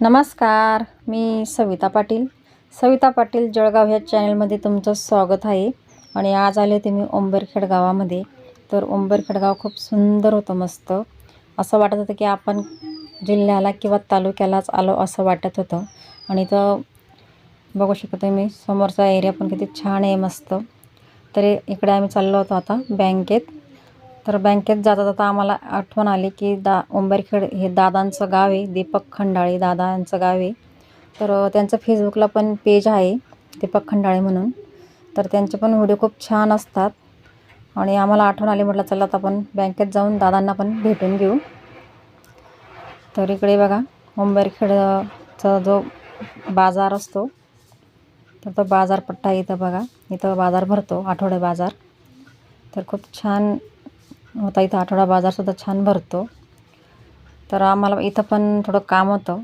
नमस्कार मी सविता पाटील. सविता पाटील जळगाव ह्या चॅनलमध्ये तुमचं स्वागत आहे. आणि आज आले होते मी उंबरखेड गावामध्ये. तर उंबरखेड गाव खूप सुंदर होतं मस्त. असं वाटत होतं की आपण जिल्ह्याला किंवा तालुक्यालाच आलो असं वाटत होतं. आणि इथं बघू शकतो मी समोरचा एरिया पण किती छान आहे मस्त. तरी इकडे आम्ही चाललो होतो आता बँकेत. तर बँकेत जाता जाता आम्हाला आठवण आली की दा उंबरखेड हे दादांचं गाव आहे दीपक खंडाळे दादांचं गाव आहे. तर त्यांचं फेसबुकला पण पेज आहे दीपक खंडाळे म्हणून. तर त्यांचे पण व्हिडिओ खूप छान असतात. आणि आम्हाला आठवण आली म्हटलं चला आता आपण बँकेत जाऊन दादांना पण भेटून घेऊ. तर इकडे बघा उंबरखेडचा जो बाजार असतो तर तो बाजारपट्टा आहे इथं बघा. इथं बाजार भरतो आठवडे बाजार. तर खूप छान होता इथं आठवडा बाजारसुद्धा छान भरतो. तर आम्हाला इथं पण थोडं काम होतं.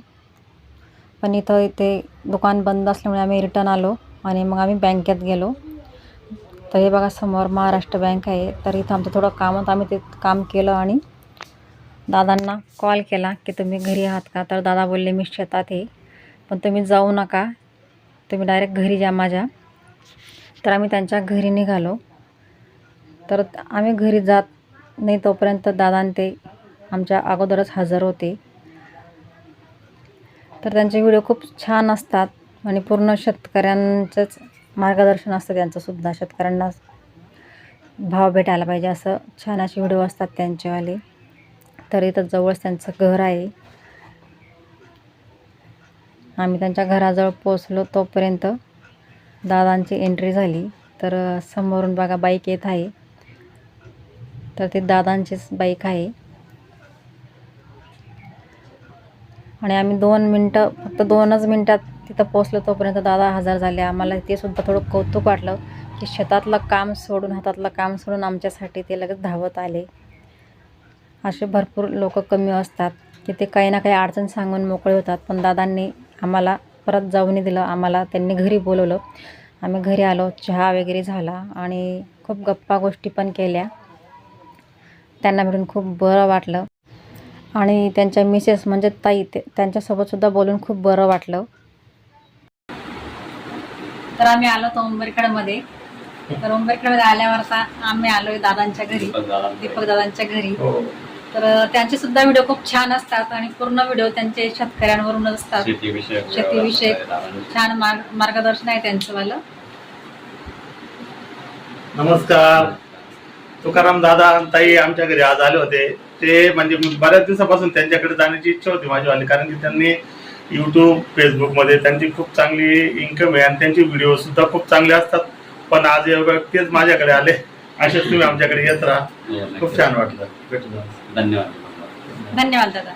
पण इथं इथे दुकान बंद असल्यामुळे आम्ही रिटर्न आलो आणि मग आम्ही बँकेत गेलो. तर हे बघा समोर महाराष्ट्र बँक आहे. तर इथं आमचं थोडं काम होतं. आम्ही ते काम केलं आणि दादांना कॉल केला की तुम्ही घरी आहात का? तर दादा बोलले मी शेतात आहे. पण तुम्ही जाऊ नका. तुम्ही डायरेक्ट घरी जा माझ्या. तर आम्ही त्यांच्या घरी निघालो. तर आम्ही घरी जात नाही तोपर्यंत दादान ते आमच्या अगोदरच हजर होते. तर त्यांचे व्हिडिओ खूप छान असतात आणि पूर्ण शेतकऱ्यांचंच मार्गदर्शन असतं त्यांचंसुद्धा शेतकऱ्यांना भाव भेटायला पाहिजे असं छान असे व्हिडिओ असतात त्यांचेवाले. तर इथं जवळच त्यांचं घर आहे. आम्ही त्यांच्या घराजवळ पोचलो तोपर्यंत दादांची एंट्री झाली. तर समोरून बघा बाईक येत आहे. तर ते दादांचीच बाईक आहे. आणि आम्ही दोन मिनटं फक्त दोनच मिनटात तिथं पोचलो तोपर्यंत दादा हजर झाले. आम्हाला ते सुद्धा थोडं कौतुक वाटलं की शेतातलं काम सोडून हातातलं काम सोडून आमच्यासाठी ते लगेच धावत आले. असे भरपूर लोक कमी असतात की ते काही ना काही अडचण सांगून मोकळे होतात. पण दादांनी आम्हाला परत जाऊन दिलं. आम्हाला त्यांनी घरी बोलवलं. आम्ही घरी आलो. चहा वगैरे झाला आणि खूप गप्पा गोष्टी पण केल्या. त्यांना भेटून खूप बरं वाटलं. आणि त्यांच्या मिसेस म्हणजे ताई ते त्यांच्यासोबतसुद्धा बोलून खूप बरं वाटलं. तर आम्ही आलो तो उंबरखेडमध्ये. तर उंबरखेडमध्ये आल्यावर आम्ही आलोय दादांच्या घरी दीपक दादांच्या घरी. तर त्यांचे सुद्धा व्हिडिओ खूप छान असतात आणि पूर्ण व्हिडिओ त्यांचे शेतकऱ्यांवरूनच असतात. शेतीविषयक छान मार्ग मार्गदर्शन आहे त्यांचं वालं. नमस्कार. तुकाराम दादा आणि ताई आमच्या घरी आज आले होते. ते म्हणजे मी बऱ्याच दिवसापासून त्यांच्याकडे जाण्याची इच्छा होती माझीवाली कारण की त्यांनी युट्यूब फेसबुकमध्ये त्यांची खूप चांगली इन्कम आहे आणि त्यांचे व्हिडिओ सुद्धा खूप चांगले असतात. पण आज एवढं तेच माझ्याकडे आले. असेच तुम्ही आमच्याकडे येत राहा. खूप छान वाटलं. धन्यवाद. धन्यवाद दादा.